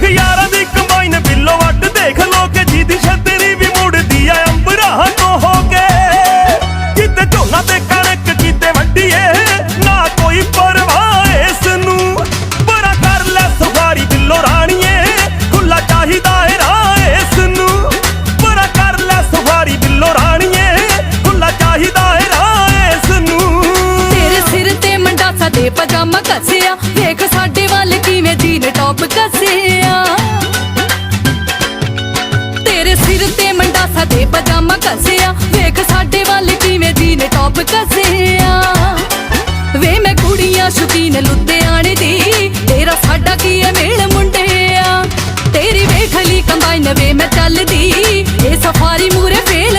ਦੇਖ ਯਾਰਾਂ ਦੀ ਕਮਾਈ ਨੇ ਬਿੱਲੋ ਵੱਟ, ਦੇਖ ਲੋਕ ਜੀ ਦੀ ਛਤਰੀ ਵੀ ਮੁੜਦੀ ਆ ਅੰਬਰਾਂ ਤੋਂ ਹੋ ਕੇ। ਕਿਤੇ ਝੋਨਾ ਤੇ ਕਣਕ, ਕਿਤੇ ਵੱਡੀਏ, ਨਾ ਕੋਈ ਪਰਵਾਹ ਇਸ ਨੂੰ ਬੜਾ ਕਰ ਲੈ ਸਫਾਰੀ ਬਿੱਲੋ ਰਾਣੀਏ ਖੁੱਲਾ ਚਾਹੀਦਾ ਹੈ ਰਾਹ ਇਸ ਨੂੰ ਬੜਾ ਕਰ ਲੈ ਸਫਾਰੀ ਬਿੱਲੋ ਰਾਣੀਏ ਖੁੱਲਾ ਚਾਹੀਦਾ ਹੈ ਰਾਹ ਇਸ ਨੂੰ ਤੇਰੇ ਸਿਰ ਤੇ ਮੰਡਾਸਾ ਦੇ ਪਜਾਮਾ ਕੱਸਿਆ ਪਜਾਮਾ ਕੱਸਿਆ। ਵੇਖ ਸਾਡੇ ਵੱਲ ਕਿਵੇਂ ਦੀ ਨੇ ਟੌਪ ਕੱਸਿਆ। ਵੇ ਮੈਂ ਕੁੜੀਆਂ ਸ਼ੁਕੀਨ ਲੁੱਧਿਆਣੇ ਦੀ। ਤੇਰਾ ਸਾਡਾ ਕੀ ਹੈ ਮੇਲ ਮੁੰਡਿਆ। ਤੇਰੀ ਵੇਖਲੀ ਕੰਬਾਈਨ ਵੇ ਮੈਂ ਚੱਲਦੀ।